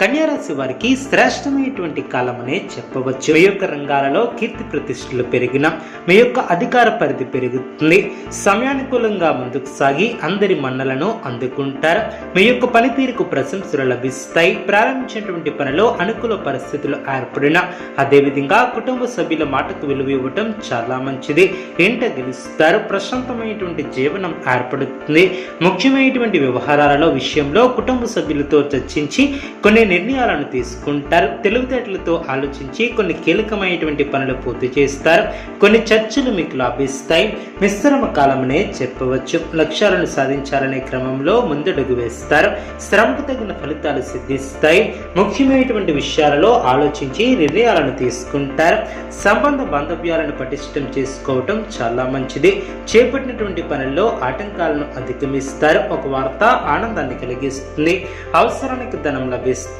కన్యారాశి వారికి శ్రేష్టమైనటువంటి కాలమనే చెప్పవచ్చు. మీ యొక్క రంగాలలో కీర్తి ప్రతిష్టలు పెరిగిన మీ యొక్క అధికార పరిధి పెరుగుతుంది. సమయానుకూలంగా ముందుకు సాగి అందరి మన్నలను అందుకుంటారు. మీ యొక్క పనితీరుకు ప్రశంసలు లభిస్తాయి. ప్రారంభించినటువంటి పనిలో అనుకూల పరిస్థితులు ఏర్పడిన అదేవిధంగా కుటుంబ సభ్యుల మాటకు విలువ ఇవ్వటం చాలా మంచిది. ఇంట గెలుస్తారు. ప్రశాంతమైనటువంటి జీవనం ఏర్పడుతుంది. ముఖ్యమైనటువంటి వ్యవహారాలలో విషయంలో కుటుంబ సభ్యులతో చర్చించి కొన్ని నిర్ణయాలను తీసుకుంటారు. తెలివితేటలతో ఆలోచించి కొన్ని కీలకమైనటువంటి పనులు పూర్తి చేస్తారు. కొన్ని చర్చలు మీకు లాభిస్తాయి. మిశ్రమ కాలమనే చెప్పవచ్చు. లక్ష్యాలను సాధించాలనే క్రమంలో ముందడుగు వేస్తారు. శ్రమకు తగిన ఫలితాలు సిద్ధిస్తాయి. ముఖ్యమైనటువంటి విషయాలలో ఆలోచించి నిర్ణయాలను తీసుకుంటారు. సంబంధ బాంధవ్యాలను పటిష్టం చేసుకోవటం చాలా మంచిది. చేపట్టినటువంటి పనుల్లో ఆటంకాలను అధిగమిస్తారు. ఒక వార్త ఆనందాన్ని కలిగిస్తుంది. అవసరానికి ధనం లభిస్తుంది.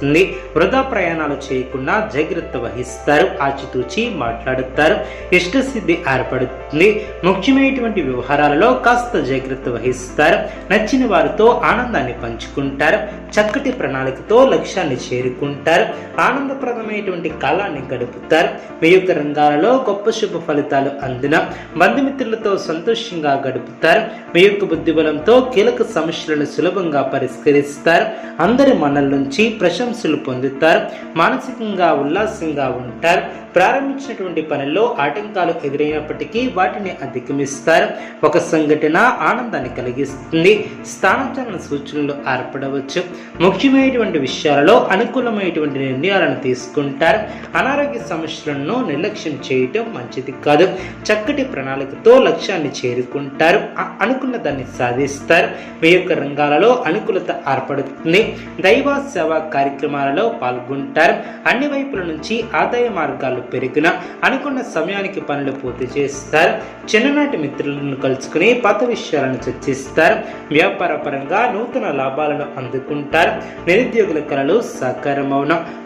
వృధా ప్రయాణాలు చేయకుండా జాగ్రత్త వహిస్తారు. ఆచితూచి మాట్లాడుతారు. ఇష్టసిద్ధి ఏర్పడుతుంది. ముఖ్యమైనటువంటి వ్యవహారాలలో కాస్త జాగ్రత్త వహిస్తారు. నచ్చిన వారితో ఆనందాన్ని పంచుకుంటారు. చక్కటి ప్రణాళికతో లక్ష్యాన్ని చేరుకుంటారు. ఆనందప్రదమైనటువంటి కాలాన్ని గడుపుతారు. మీ యొక్క రంగాలలో గొప్ప శుభ ఫలితాలు అందిన బంధుమిత్రులతో సంతోషంగా గడుపుతారు. మీ యొక్క బుద్ధిబలంతో కీలక సమస్యలను సులభంగా పరిష్కరిస్తారు. అందరి మనల నుంచి ప్రశంసలు పొందుతారు మానసికంగా ఉల్లాసంగా ఉంటారు. ప్రారంభించినటువంటి పనుల్లో ఆటంకాలు ఎదురైనప్పటికీ వాటిని అధిగమిస్తారు. ఒక సంఘటన ఆనందాన్ని కలిగిస్తుంది. స్థానచలన సూచనలు ఏర్పడవచ్చు. ముఖ్యమైనటువంటి విషయాలలో అనుకూలమైనటువంటి నిర్ణయాలను తీసుకుంటారు. అనారోగ్య సమస్యలను నిర్లక్ష్యం చేయటం మంచిది కాదు. చక్కటి ప్రణాళికతో లక్ష్యాన్ని చేరుకుంటారు. అనుకున్న దాన్ని సాధిస్తారు. మీ యొక్క రంగాలలో అనుకూలత ఏర్పడుతుంది. దైవ సేవా కార్యక్రమాలలో పాల్గొంటారు. అన్ని వైపుల నుంచి ఆదాయ మార్గాలు పెరిగిన అనుకున్న సమయానికి పనులు పూర్తి చేస్తారు. చిన్ననాటి మిత్రులను కలుసుకుని పాత విషయాలను చర్చిస్తారు. వ్యాపార పరంగా నూతన లాభాలను అందుకుంటారు. నిరుద్యోగుల కళలు సాకారం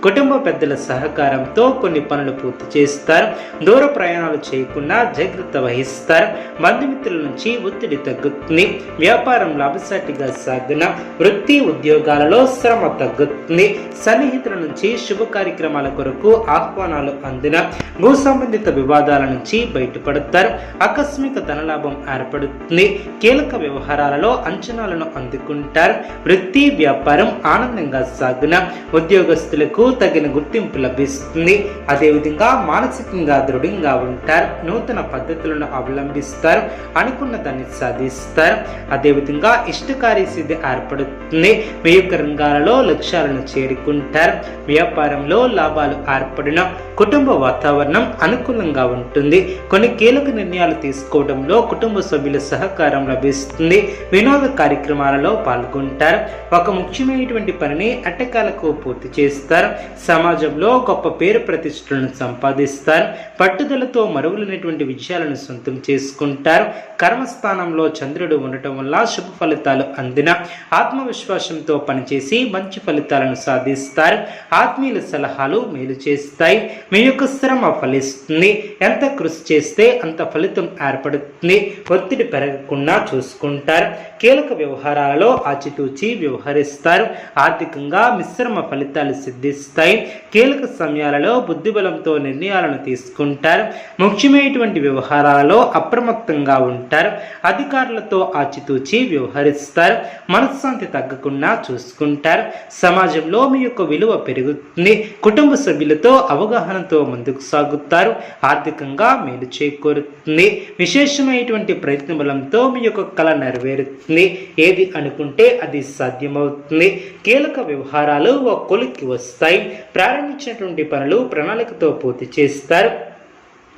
కుటుంబ పెద్దల సహకారంతో కొన్ని పనులు పూర్తి చేస్తారు. దూర ప్రయాణాలు చేయకుండా జాగ్రత్త వహిస్తారు. బంధుమిత్రుల నుంచి ఒత్తిడి తగ్గుతుంది. వ్యాపారం లాభసాటిగా సాగున వృత్తి ఉద్యోగాలలో శ్రమ తగ్గుతుంది. సన్నిహితుల నుంచి శుభ కార్యక్రమాల కొరకు ఆహ్వానాలు అందిన భూ సంబంధిత వివాదాల నుంచి బయటపడతారు. ఆకస్మిక ధనలాభం ఏర్పడుతుంది. కీలక వ్యవహారాలలో అంచనాలను అందుకుంటారు. వృత్తి వ్యాపారం ఆనందంగా సాగున ఉద్యోగస్తులకు తగిన గుర్తింపు లభిస్తుంది. అదేవిధంగా మానసికంగా దృఢంగా ఉంటారు. నూతన పద్ధతులను అవలంబిస్తారు. అనుకున్న దాన్ని సాధిస్తారు. అదేవిధంగా ఇష్టకారి సిద్ధి ఏర్పడుతుంది. మీ యొక్క రంగాలలో లక్ష్యాలను చేరుకుంటారు. వ్యాపారంలో లాభాలు ఏర్పడిన కుటుంబ వాతావరణం అనుకూలంగా ఉంటుంది. కొన్ని కీలక నిర్ణయాలు తీసుకోవడంలో కుటుంబ సభ్యుల సహకారం లభిస్తుంది. వినోద కార్యక్రమాలలో పాల్గొంటారు. ఒక ముఖ్యమైనటువంటి పనిని అట్టకాలకు పూర్తి చేస్తారు. సమాజంలో గొప్ప పేరు ప్రతిష్టలను సంపాదిస్తారు. పట్టుదలతో మరుగులైనటువంటి విజయాలను సొంతం చేసుకుంటారు. కర్మస్థానంలో చంద్రుడు ఉండటం వల్ల శుభ ఫలితాలు అందిన ఆత్మవిశ్వాసంతో పనిచేసి మంచి ఫలితాలను సాధిస్తారు. ఆత్మీయుల సలహాలు మేలు చేస్తాయి. మీ యొక్క శ్రమ ఫలిస్తుంది. ఎంత కృషి చేస్తే అంత ఫలితం ఏర్పడుతుంది? ఒత్తిడి పెరగకుండా చూసుకుంటారు. కీలక వ్యవహారాలలో ఆచితూచి వ్యవహరిస్తారు. ఆర్థికంగా మిశ్రమ ఫలితాలు సిద్ధిస్తాయి. కీలక సమయాలలో బుద్ధిబలంతో నిర్ణయాలను తీసుకుంటారు. ముఖ్యమైనటువంటి వ్యవహారాలలో అప్రమత్తంగా ఉంటారు. అధికారులతో ఆచితూచి వ్యవహరిస్తారు. మనశ్శాంతి తగ్గకుండా చూసుకుంటారు. సమాజంలో మీ యొక్క విలువ పెరుగుతుంది. కుటుంబ సభ్యులతో అవగాహనతో ముందుకు సాగుతారు. ఆర్థిక ఆర్థికంగా మేలు చేకూరుతుంది. విశేషమైనటువంటి ప్రయత్న బలంతో మీ యొక్క కళ నెరవేరుతుంది. ఏది అనుకుంటే అది సాధ్యమవుతుంది. కీలక వ్యవహారాలు ఒక కొలిక్కి వస్తాయి. ప్రారంభించినటువంటి పనులు ప్రణాళికతో పూర్తి చేస్తారు.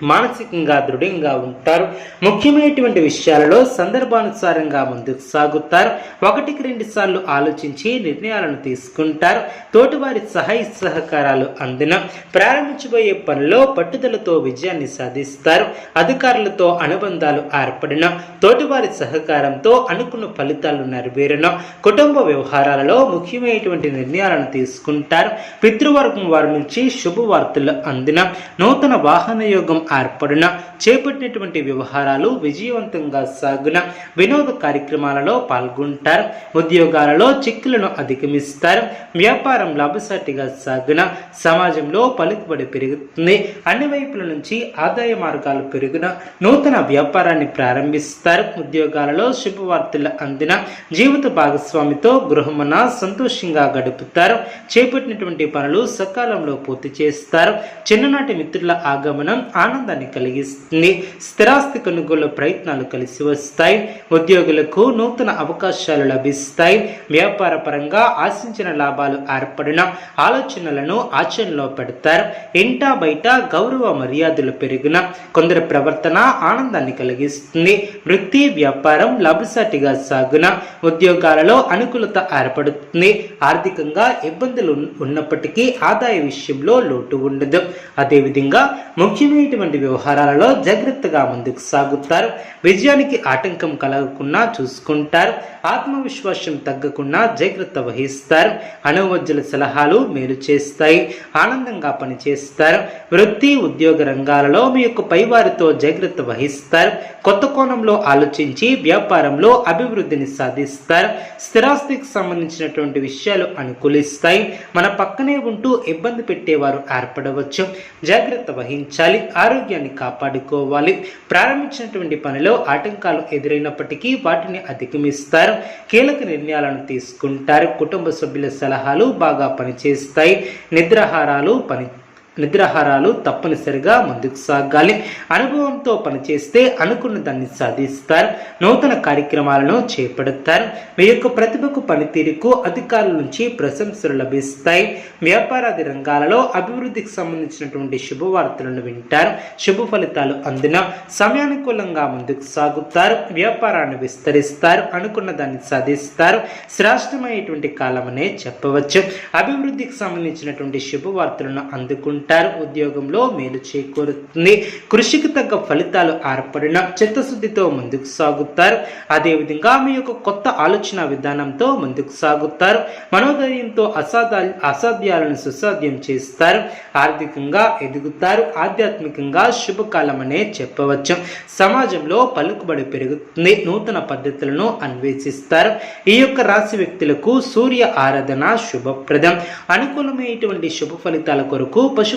మానసికంగా దృఢంగా ఉంటారు. ముఖ్యమైనటువంటి విషయాలలో సందర్భానుసారంగా ముందుకు సాగుతారు. ఒకటికి రెండు సార్లు ఆలోచించి నిర్ణయాలను తీసుకుంటారు. తోటివారి సహాయ సహకారాలు అందిన ప్రారంభించబోయే పనిలో పట్టుదలతో విజయాన్ని సాధిస్తారు. అధికారులతో అనుబంధాలు ఏర్పడిన తోటివారి సహకారంతో అనుకున్న ఫలితాలు నెరవేరిన కుటుంబ వ్యవహారాలలో ముఖ్యమైనటువంటి నిర్ణయాలను తీసుకుంటారు. పితృవర్గం వారి నుంచి శుభవార్తలు అందిన నూతన వాహన యోగం ఏర్పడిన చేపట్టినటువంటి వ్యవహారాలు విజయవంతంగా సాగున వినోద కార్యక్రమాలలో పాల్గొంటారు. ఉద్యోగాలలో చిక్కులను అధిగమిస్తారు. వ్యాపారం లాభసాటిగా సాగున సమాజంలో పలుకుబడి పెరుగుతుంది. అన్ని వైపుల నుంచి ఆదాయ మార్గాలు పెరుగున నూతన వ్యాపారాన్ని ప్రారంభిస్తారు. ఉద్యోగాలలో శుభవార్తలు అందిన జీవిత భాగస్వామితో గృహమున సంతోషంగా గడుపుతారు. చేపట్టినటువంటి పనులు సకాలంలో పూర్తి చేస్తారు. చిన్ననాటి మిత్రుల ఆగమనం ఆనందాన్ని కలిగిస్తుంది స్థిరాస్తి కొనుగోలు ప్రయత్నాలు కలిసి వస్తాయి. ఉద్యోగులకు నూతన అవకాశాలు లభిస్తాయి. వ్యాపార పరంగా ఆశించిన లాభాలు ఏర్పడిన ఆలోచనలను ఆచరణలో పెడతారు. ఇంటా బయట గౌరవ మర్యాదలు పెరిగిన కొందరి ప్రవర్తన ఆనందాన్ని కలిగిస్తుంది. వృత్తి వ్యాపారం లాభసాటిగా సాగున ఉద్యోగాలలో అనుకూలత ఏర్పడుతుంది. ఆర్థికంగా ఇబ్బందులు ఉన్నప్పటికీ ఆదాయ విషయంలో లోటు ఉండదు. అదేవిధంగా ముఖ్యమైనటువంటి వ్యవహారాలలో జాగ్రత్తగా ముందుకు సాగుతారు. విజయానికి ఆటంకం కలగకుండా చూసుకుంటారు. ఆత్మవిశ్వాసం తగ్గకుండా జాగ్రత్త వహిస్తారు. అనువజ్జుల సలహాలు మేలు చేస్తాయి. ఆనందంగా పనిచేస్తారు. వృత్తి ఉద్యోగ రంగాలలో మీ యొక్క పైవారితో జాగ్రత్త వహిస్తారు. కొత్త కోణంలో ఆలోచించి వ్యాపారంలో అభివృద్ధిని సాధిస్తారు. స్థిరాస్తికి సంబంధించినటువంటి విషయాలు అనుకూలిస్తాయి. మన పక్కనే ఉంటూ ఇబ్బంది పెట్టేవారు ఏర్పడవచ్చు. జాగ్రత్త వహించాలి. ఆరోగ్యాన్ని కాపాడుకోవాలి. ప్రారంభించినటువంటి పనిలో ఆటంకాలు ఎదురైనప్పటికీ వాటిని అధిగమిస్తారు. కీలక నిర్ణయాలను తీసుకుంటారు. కుటుంబ సభ్యుల సలహాలు బాగా పనిచేస్తాయి. నిద్రాహారాలు పని నిద్రాహారాలు తప్పనిసరిగా ముందుకు సాగాలి. అనుభవంతో పనిచేస్తే అనుకున్న దాన్ని సాధిస్తారు. నూతన కార్యక్రమాలను చేపడతారు. మీ యొక్క ప్రతిభకు పనితీరుకు అధికారుల నుంచి ప్రశంసలు లభిస్తాయి. వ్యాపారాది రంగాలలో అభివృద్ధికి సంబంధించినటువంటి శుభవార్తలను వింటారు. శుభ ఫలితాలు అందిన సమయానుకూలంగా ముందుకు సాగుతారు. వ్యాపారాన్ని విస్తరిస్తారు. అనుకున్న దాన్ని సాధిస్తారు. శ్రేష్టమైనటువంటి కాలమనే చెప్పవచ్చు. అభివృద్ధికి సంబంధించినటువంటి శుభవార్తలను అందుకుంటారు ఉంటారు ఉద్యోగంలో మేలు చేకూరుతుంది. కృషికి తగ్గ ఫలితాలు ఏర్పడిన చిత్తశుద్ధితో ముందుకు సాగుతారు. అదేవిధంగా మీ యొక్క కొత్త ఆలోచన విధానంతో ముందుకు సాగుతారు. మనోధైర్యంతో అసాధ్య అసాధ్యాలను సుసాధ్యం చేస్తారు. ఆర్థికంగా ఎదుగుతారు. ఆధ్యాత్మికంగా శుభకాలం అనే చెప్పవచ్చు. సమాజంలో పలుకుబడి పెరుగుతుంది. నూతన పద్ధతులను అన్వేషిస్తారు. ఈ యొక్క రాశి వ్యక్తులకు సూర్య ఆరాధన శుభప్రదం. అనుకూలమైనటువంటి శుభ ఫలితాల కొరకు పశు